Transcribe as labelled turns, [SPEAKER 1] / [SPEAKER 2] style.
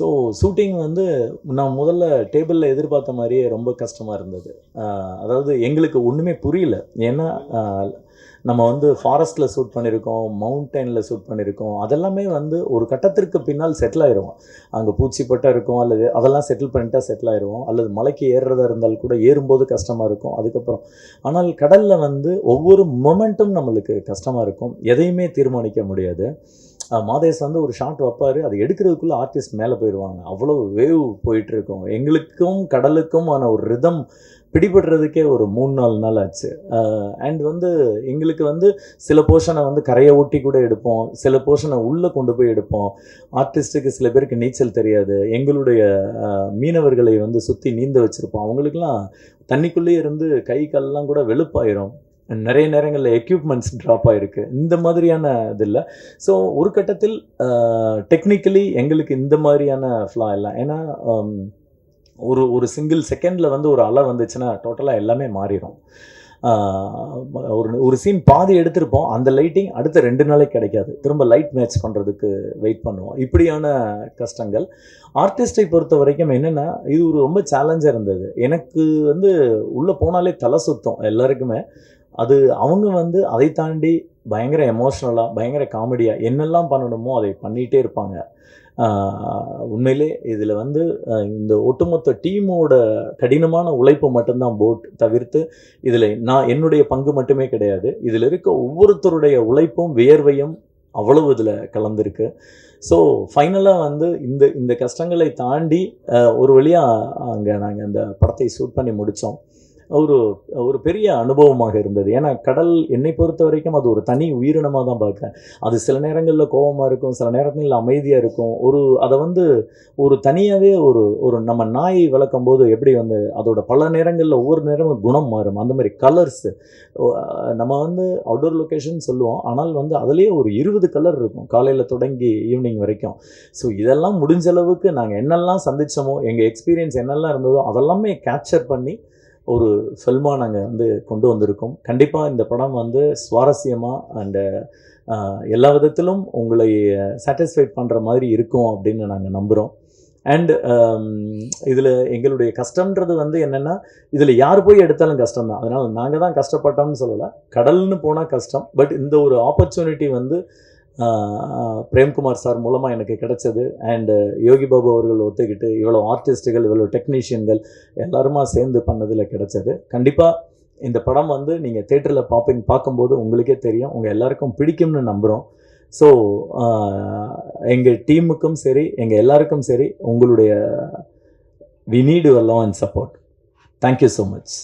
[SPEAKER 1] So shooting வந்து நான் முதல்ல டேபிளில் எதிர்பார்த்த மாதிரியே ரொம்ப கஷ்டமாக இருந்தது. அதாவது எங்களுக்கு ஒன்றுமே புரியல. ஏன்னா நம்ம வந்து ஃபாரஸ்ட்டில் ஷூட் பண்ணியிருக்கோம் மவுண்டனில் ஷூட் பண்ணியிருக்கோம் அதெல்லாமே வந்து ஒரு கட்டத்திற்கு பின்னால் செட்டில் ஆயிடுவோம் அங்கே பூச்சிப்பட்டா இருக்கும் அல்லது அதெல்லாம் செட்டில் பண்ணிட்டா செட்டில் ஆயிடுவோம் அல்லது மலைக்கு ஏறுறதா இருந்தால் கூட ஏறும்போது கஷ்டமாக இருக்கும். அதுக்கப்புறம் ஆனால் கடலில் வந்து ஒவ்வொரு மொமெண்ட்டும் நம்மளுக்கு கஷ்டமாக இருக்கும். எதையுமே தீர்மானிக்க முடியாது. மாதேஸ் வந்து ஒரு ஷாட் வைப்பார். அதை எடுக்கிறதுக்குள்ளே ஆர்டிஸ்ட் மேலே போயிடுவாங்க அவ்வளோ வேவ் போயிட்டுருக்கோம் எங்களுக்கும் கடலுக்கும் ஆன ஒரு ரிதம் பிடிபடுறதுக்கே ஒரு மூணு நாலு நாள் ஆச்சு. அண்ட் வந்து எங்களுக்கு வந்து சில போர்ஷனை வந்து கரையை ஒட்டி கூட எடுப்போம். சில போர்ஷனை உள்ளே கொண்டு போய் எடுப்போம். ஆர்டிஸ்ட்டுக்கு சில பேருக்கு நீச்சல் தெரியாது. எங்களுடைய மீனவர்களை வந்து சுற்றி நீந்த வச்சுருப்போம். அவங்களுக்குலாம் தண்ணிக்குள்ளேயே இருந்து கை கால்லாம் கூட வெளுப்பாயிரும். நிறைய நேரங்களில் எக்யூப்மெண்ட்ஸ் ட்ராப் ஆகிருக்கு இந்த மாதிரியான இது இல்லை ஸோ ஒரு கட்டத்தில் டெக்னிக்கலி எங்களுக்கு இந்த மாதிரியான ஃப்ளா இல்லை. ஏன்னா ஒரு ஒரு சிங்கிள் செகண்டில் வந்து ஒரு அலை வந்துச்சுன்னா டோட்டலாக எல்லாமே மாறிடும் ஒரு ஒரு சீன் பாதி எடுத்திருப்போம். அந்த லைட்டிங் அடுத்த ரெண்டு நாளைக்கு கிடைக்காது. திரும்ப லைட் மேட்ச் பண்ணுறதுக்கு வெயிட் பண்ணுவோம். இப்படியான கஷ்டங்கள். ஆர்டிஸ்டை பொறுத்த வரைக்கும் என்னென்னா இது ஒரு ரொம்ப சேலஞ்சாக இருந்தது. எனக்கு வந்து உள்ளே போனாலே தலை சுத்தம் எல்லாருக்குமே. அது அவங்க வந்து அதை தாண்டி பயங்கர எமோஷ்னலாக பயங்கர காமெடியாக என்னெல்லாம் பண்ணணுமோ அதை பண்ணிகிட்டே இருப்பாங்க. உண்மையிலே இதில் வந்து இந்த ஒட்டுமொத்த டீமோட கடினமான உழைப்பு மட்டும்தான் போட் தவிர்த்து இதில் நான் என்னுடைய பங்கு மட்டுமே கிடையாது. இதில் இருக்க ஒவ்வொருத்தருடைய உழைப்பும் வியர்வையும் அவ்வளவு இதில் கலந்துருக்கு. ஸோ ஃபைனலாக வந்து இந்த இந்த கஷ்டங்களை தாண்டி ஒரு வழியாக அங்கே நாங்கள் அந்த படத்தை ஷூட் பண்ணி முடித்தோம் ஒரு ஒரு பெரிய அனுபவமாக இருந்தது. ஏன்னா கடல் என்னை பொறுத்த வரைக்கும் அது ஒரு தனி உயிரினமாக தான் பார்க்குறேன். அது சில நேரங்களில் கோபமாக இருக்கும் சில நேரங்களில் அமைதியாக இருக்கும். ஒரு அதை வந்து ஒரு தனியாகவே ஒரு ஒரு நம்ம நாயை வளர்க்கும் போது எப்படி வந்து அதோட பல நேரங்களில் ஒவ்வொரு நேரமும் குணம் மாறும். அந்த மாதிரி கலர்ஸு நம்ம வந்து அவுட்டோர் லொக்கேஷன் சொல்லுவோம். ஆனால் வந்து அதுலேயே ஒரு இருபது கலர் இருக்கும். காலையில் தொடங்கி ஈவினிங் வரைக்கும். ஸோ இதெல்லாம் முடிஞ்ச அளவுக்கு நாங்கள் என்னெல்லாம் சந்தித்தோமோ எங்கள் எக்ஸ்பீரியன்ஸ் என்னெல்லாம் இருந்ததோ அதெல்லாமே கேப்சர் பண்ணி ஒரு ஃபில்மாக நாங்கள் வந்து கொண்டு வந்திருக்கோம். கண்டிப்பாக இந்த படம் வந்து சுவாரஸ்யமாக அண்டு எல்லா விதத்திலும் உங்களை சாட்டிஸ்ஃபைட் பண்ணுற மாதிரி இருக்கும் அப்படின்னு நாங்கள் நம்புகிறோம் அண்ட் இதில் எங்களுடைய கஷ்டம்ன்றது வந்து என்னென்னா இதில் யார் போய் எடுத்தாலும் கஷ்டம் தான். அதனால் நாங்கள் தான் கஷ்டப்பட்டோம்னு சொல்லலை. கடல்னு போனால் கஷ்டம். பட் இந்த ஒரு ஆப்பர்ச்சுனிட்டி வந்து பிரேம்குமார் சார் மூலமாக எனக்கு கிடைச்சது. அண்டு யோகி பாபு அவர்கள் ஒத்துக்கிட்டு இவ்வளோ ஆர்டிஸ்ட்டுகள் இவ்வளோ டெக்னீஷியன்கள் எல்லாருமா சேர்ந்து பண்ணதில் கிடைச்சது. கண்டிப்பாக இந்த படம் வந்து நீங்கள் தேட்டரில் பார்ப்பீங்க பார்க்கும்போது உங்களுக்கே தெரியும். உங்கள் எல்லாருக்கும் பிடிக்கும்னு நம்புகிறோம் ஸோ எங்கள் டீமுக்கும் சரி எங்கள் எல்லாருக்கும் சரி உங்களுடைய we need your love and support thank you so much